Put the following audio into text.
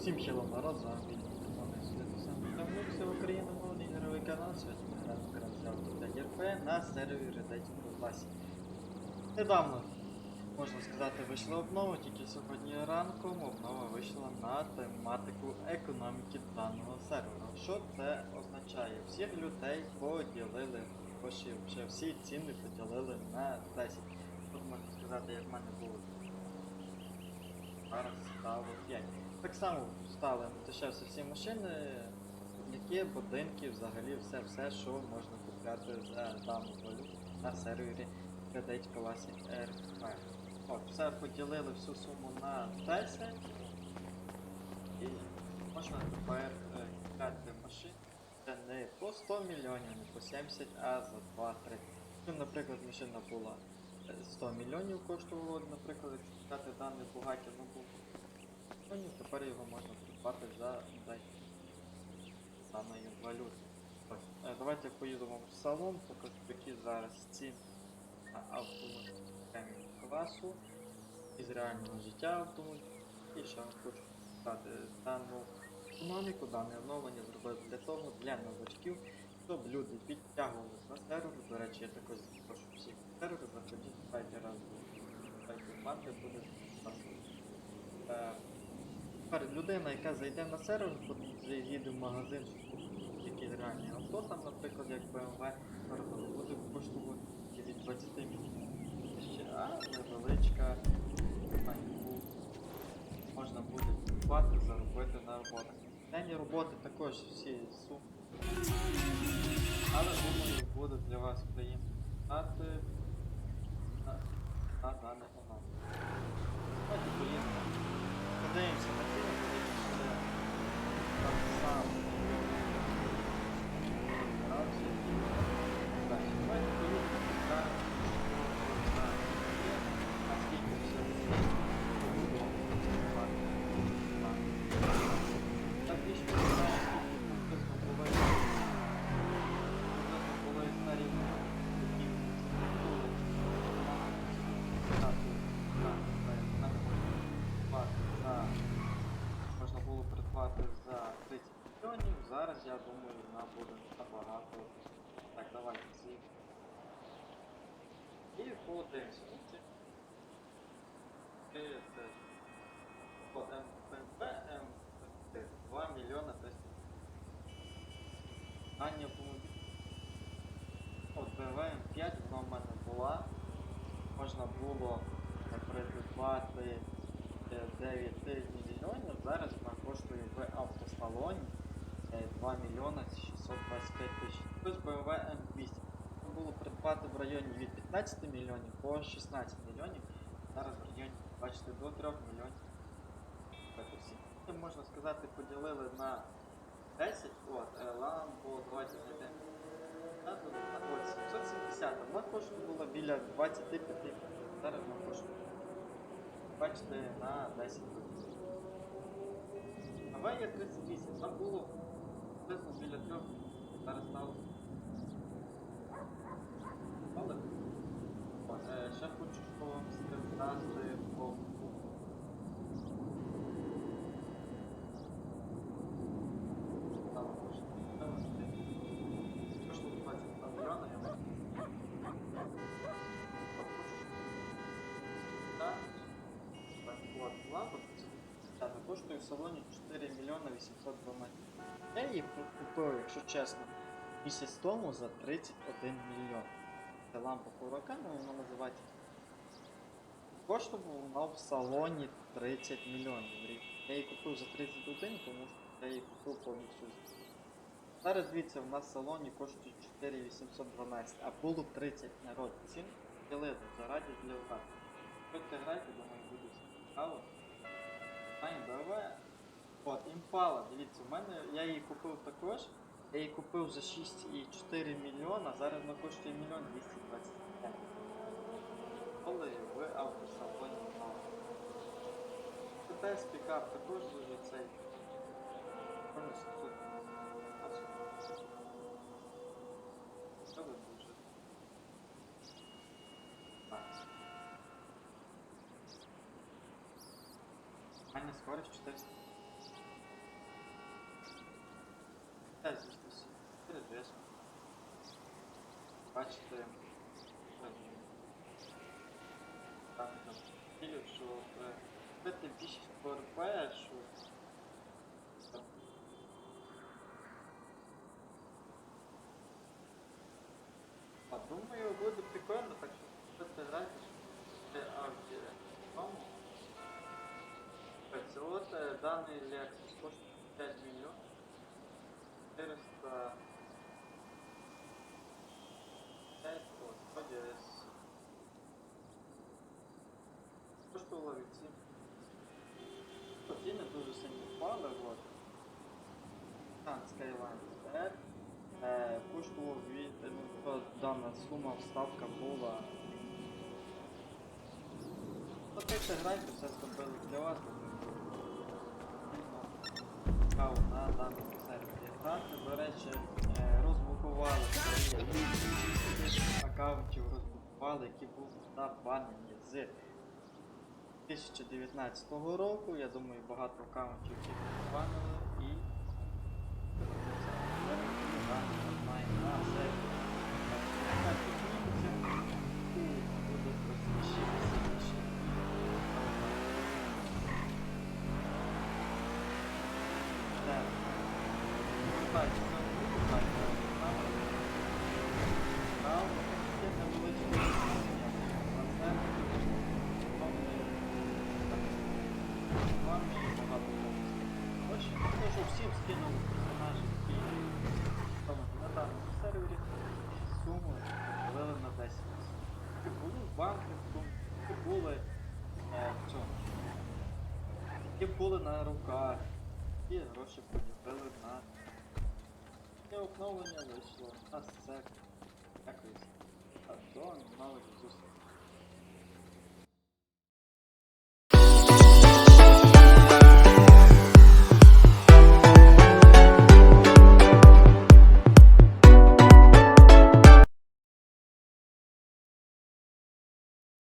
Всім хіло народ, вами. Давнився в Україну ігровий канал, сьогодні ми граємо в Grand Theft 5 RP на сервері Reddit класі. Недавно, можна сказати, вийшла обнова, тільки сьогодні ранком обнова вийшла на тематику економіки даного сервера. Що це означає? Всіх людей поділили, гроші, вже всі ціни поділили на 10. Тут можна сказати, як в мене було зараз стало 5. Так само стали дешевше всі машини, які будинки, взагалі все, все, що можна купляти за дану валюту на сервері Credit Classic RP. От, все поділили всю суму на 10 і можна тепер е, купляти машини. Не по 100 мільйонів, не по 70, а за 2-3. Ну, наприклад, машина була е, 100 мільйонів коштувало, наприклад, купляти даний Bugatti, ну мільйонів, тепер його можна придбати за 10 самої валюти. Е, Давайте поїдемо в салон, покажу, які зараз автомобіль преміум класу із реального життя автомобіля. І ще хочу сказати, дану економіку, дане оновлення зробив для того, для новачків, щоб люди підтягувалися на сервер. До речі, я також прошу всіх сервер, заходіть, дайте раз дайте банки, буде. Тепер людина, яка зайде на сервер, їде в магазин, якісь реальні авто, там, наприклад, як BMW, буде коштувати від 20 тисяч, а невеличка айфу можна буде купувати, заробити на роботах. Денні роботи також всі суми. Але думаю, буде для вас приємно знати на, на я думаю, вона буде набагато. Так, давайте ці. І подивимося. Ну, ці- Це це по МПП МПТ 2 мільйона 300. Дані автомобіль. От BMW M5 вона в мене була. Можна було е, придбати е, 9 мільйонів. Зараз вона коштує в автосалоні Районі від 15 мільйонів по 16 мільйонів. Зараз в районі, бачите, до 3 мільйонів. Всі. Це, можна сказати, поділили на 10. От, е, Lambo, давайте знайдемо. От, 770, вона коштувала біля 25, зараз вона коштує. Бачите, на 10 тисяч. А є 38, там було приблизно біля 3, зараз стало. Але, от, е, ще хочу вам сказати по коштує. Коштує 22 мільйона, я вам Так, так, от, лампа так, коштує в салоні 4 мільйони мільйона 812. Я її купив, якщо чесно, місяць тому за 31 мільйон. Це лампа Huracan, вона називається. Коштувала вона в салоні 30 мільйонів. Я її купив за 31, тому що я її купив повністю. Зараз дивіться, в нас в салоні коштує 4812, а було 30 народ. Цін ділили заради для вас. Приходьте грайте, думаю, буде цікаво. Пані БВ. От, імпала, дивіться, в мене я її купив також. Я її купив за 6,4 мільйона, зараз вона коштує 1 мільйон 225. Полив, авто салоні Тепер пікап також дуже цей. А. Аня скорость 400. Да, здесь 4 200. 24. так стилю, що це більшість ПРП, що А думаю, буде прикольно, так що це грати, що це аудіо. Паціот, даний лекс коштує 5 мільйонів. 400 коштувало від 7. Ціни дуже сильно впали, от. Так, Skyline TR. Е, коштував від, е, ну, дана сума вставка була. Потихше грайте, все зробили для вас. Цікаво на даному сервері грати. До речі, е, розблокували аккаунтів розблокували, які були забанені з 2019 року. Я думаю, багато аккаунтів які забанили і Всім скинув персонажі, які на даному сервері суму поділили на 10 Які були в банківську, які були е, в цьому. Які були на руках, і гроші поділили на і обновлення вийшло на сек. Якось. А до нових зустрічей.